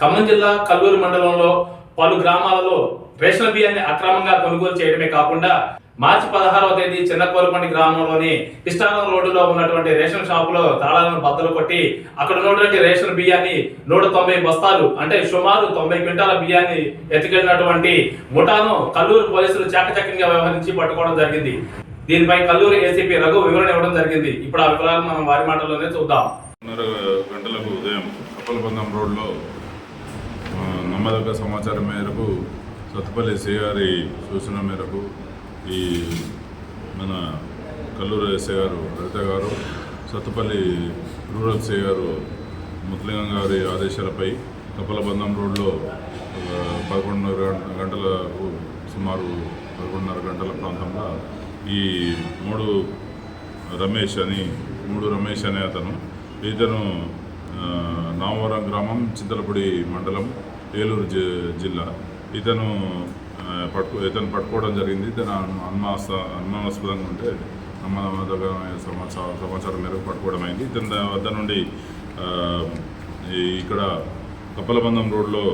ఖమ్మం జిల్లా కల్లూరు మండలంలో పలు గ్రామాలలో రేషన్ బియ్యాన్ని అక్రమంగా కొనుగోలు చేయడమే కాకుండా మార్చి పదహారవ తేదీ చిన్నకోరపండి గ్రామంలోని ఇష్టానం రోడ్డులో ఉన్నటువంటి రేషన్ షాపులో తాళాలను బద్దలు కొట్టి అక్కడ ఉన్నటువంటి రేషన్ బియ్యాన్ని నూట తొంభై బస్తాలు అంటే సుమారు తొంభై క్వింటాల బియ్యాన్ని ఎత్తుకెళ్ళినటువంటి ముఠాను కల్లూరు పోలీసులు చాకచక్యంగా వ్యవహరించి పట్టుకోవడం జరిగింది. దీనిపై కల్లూరు ఏసీపీ రఘు వివరణ ఇవ్వడం జరిగింది. ఇప్పుడు ఆ వివరాలు మనం వారి మాటల్లోనే చూద్దాం. గంటలకు ఉదయం కప్పలబంధం రోడ్లో ఆ, నమ్మదగ్గ సమాచారం మేరకు సత్తుపల్లి సి గారి సూచన మేరకు ఈ మన కల్లూరు ఎస్ఐ గారు లలిత గారు సత్తుపల్లి రూరల్ సి గారు ముత్లింగం గారి ఆదేశాలపై కప్పలబంధం రోడ్లో పదకొండున్నర గంటలకు సుమారు పదకొండున్నర గంటల ప్రాంతంలో ఈ మూడు రమేష్ అని మూడు రమేష్ అనే అతను ఇతను నామవరం గ్రామం చింతలపూడి మండలం ఏలూరు జి జిల్లా. ఇతను పట్టుకో ఇతను పట్టుకోవడం జరిగింది. ఇతను అనుమాస అనుమానాస్పదంగా ఉంటే నమ్మదగ్గమైన సమాచారం సమాచారం మేరకు పట్టుకోవడం అయింది. ఇతని వద్ద నుండి ఇక్కడ కప్పలబంధం రోడ్లో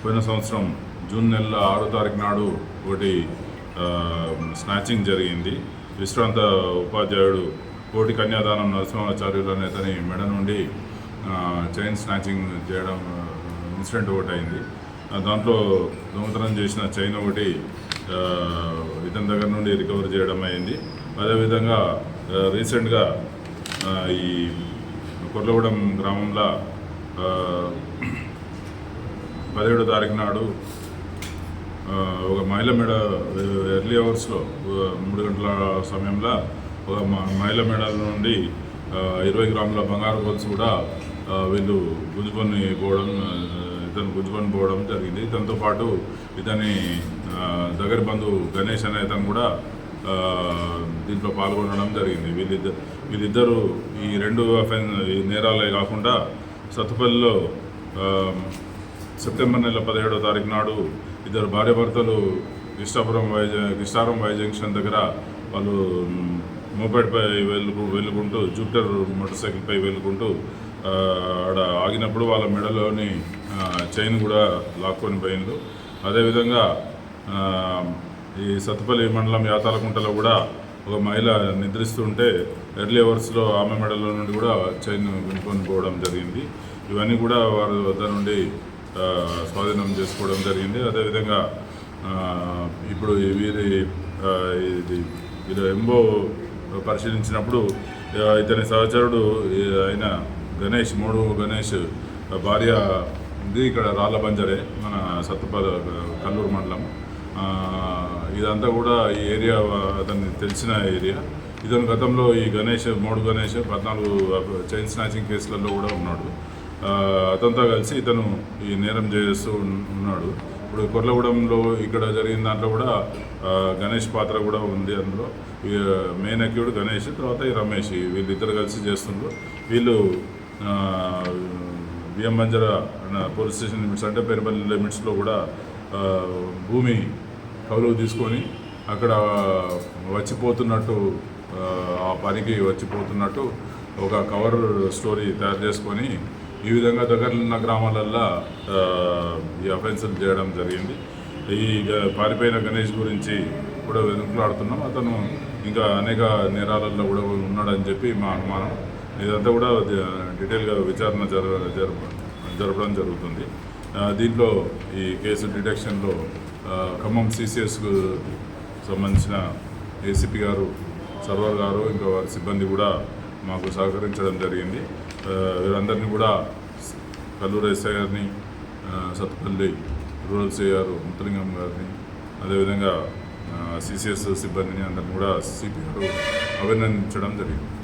పోయిన సంవత్సరం జూన్ నెల ఆరో తారీఖు నాడు ఒకటి స్నాచింగ్ జరిగింది. విశ్రాంత ఉపాధ్యాయుడు కోటి కన్యాదానం నరసింహాచార్యులు అనే అతని మెడ నుండి చైన్ స్నాచింగ్ చేయడం ఇన్సిడెంట్ ఒకటి అయింది. దాంట్లో దొంగతనం చేసిన చైన్ ఒకటి ఇతని దగ్గర నుండి రికవర్ చేయడం అయింది. అదేవిధంగా రీసెంట్గా ఈ కొర్లగూడెం గ్రామంలో పదిహేడో తారీఖు నాడు ఒక మహిళ మేడ ఎర్లీ అవర్స్లో మూడు గంటల సమయంలో ఒక మ- మహిళ మేడల నుండి ఇరవై గ్రాముల బంగారు గొలుసు కూడా వీళ్ళు గుంజుకొని పోవడం ఇతను గుంజుకొని పోవడం జరిగింది. ఇతనితో పాటు ఇతని దగ్గర బంధు గణేష్ అనే ఇతను కూడా దీంట్లో పాల్గొనడం జరిగింది. వీళ్ళిద్దరు వీళ్ళిద్దరూ ఈ రెండు అఫెన్ ఈ నేరాలే కాకుండా సత్తుపల్లిలో సెప్టెంబర్ నెల పదిహేడో తారీఖు నాడు ఇద్దరు భార్యాభర్తలు కృష్ణాపురం వై కృష్ణారం వై జంక్షన్ దగ్గర వాళ్ళు మ్, మోపెడ్పై వెళ్ళు వెళ్ళుకుంటూ జూపిటర్ మోటార్ సైకిల్పై వెళ్ళుకుంటూ ఆడ ఆగినప్పుడు వాళ్ళ మెడలోని చైన్ కూడా లాక్కొని పోయిండు అదేవిధంగా ఈ సత్తుపల్లి మండలం యాతాలకుంటలో కూడా ఒక మహిళ నిద్రిస్తుంటే ఎర్లీ అవర్స్లో ఆమె మెడలో నుండి కూడా చైన్ వినుకొని పోవడం జరిగింది. ఇవన్నీ కూడా వారి వద్ద నుండి స్వాధీనం చేసుకోవడం జరిగింది. అదేవిధంగా ఇప్పుడు వీరి ఇది ఇది ఎంబో పరిశీలించినప్పుడు ఇతని సహచరుడు ఆయన గణేష్ మూడు గణేష్ భార్య ఇది ఇక్కడ రాళ్ళ బంజరే మన సత్తుపద కల్లూరు మండలం. ఇదంతా కూడా ఈ ఏరియా అతన్ని తెలిసిన ఏరియా. ఇతను గతంలో ఈ గణేష్ మూడు గణేష్ పద్నాలుగు చైన్ స్నాచింగ్ కేసులలో కూడా ఉన్నాడు. అతనితో కలిసి ఇతను ఈ నేరం చేస్తూ ఉన్నాడు. ఇప్పుడు కొర్లగూడెంలో ఇక్కడ జరిగిన దాంట్లో కూడా గణేష్ పాత్ర కూడా ఉంది అందులో. ఈ, మెయిన్ అక్యూడ్ గణేష్ తర్వాత ఈ రమేష్ వీళ్ళిద్దరు కలిసి చేస్తుండ్రు. వీళ్ళు ఆ, మంజర పోలీస్ స్టేషన్ లిమిట్స్ అంటే పెరుపల్లి లిమిట్స్లో కూడా భూమి కౌలు తీసుకొని అక్కడ వచ్చిపోతున్నట్టు ఆ, పనికి వచ్చిపోతున్నట్టు ఒక కవర్ స్టోరీ తయారు చేసుకొని ఈ విధంగా దగ్గరలో గ్రామాలల్లో ఈ అఫెన్సులు చేయడం జరిగింది. ఈ పారిపోయిన గణేష్ గురించి కూడా వెనుకలాడుతున్నాం అతను ఇంకా అనేక నేరాలలో కూడా ఉన్నాడని చెప్పి మా అనుమానం. ఇదంతా కూడా డీటెయిల్గా విచారణ జర జరప జరపడం జరుగుతుంది. దీంట్లో ఈ కేసు డిటెక్షన్లో ఖమ్మం సిసిఎస్కు సంబంధించిన ఏసీపీ గారు సర్వర్ గారు ఇంకా వారి సిబ్బంది కూడా మాకు సహకరించడం జరిగింది. వీరందరినీ కూడా కల్లూరు ఎస్ఐ గారిని సత్పల్లి సత్తుపల్లి రూరల్ సిఐ గారు ముత్తలింగం గారిని అదేవిధంగా సిసిఎస్ సిబ్బందిని అందరిని కూడా సిపి గారు అభినందించడం జరిగింది.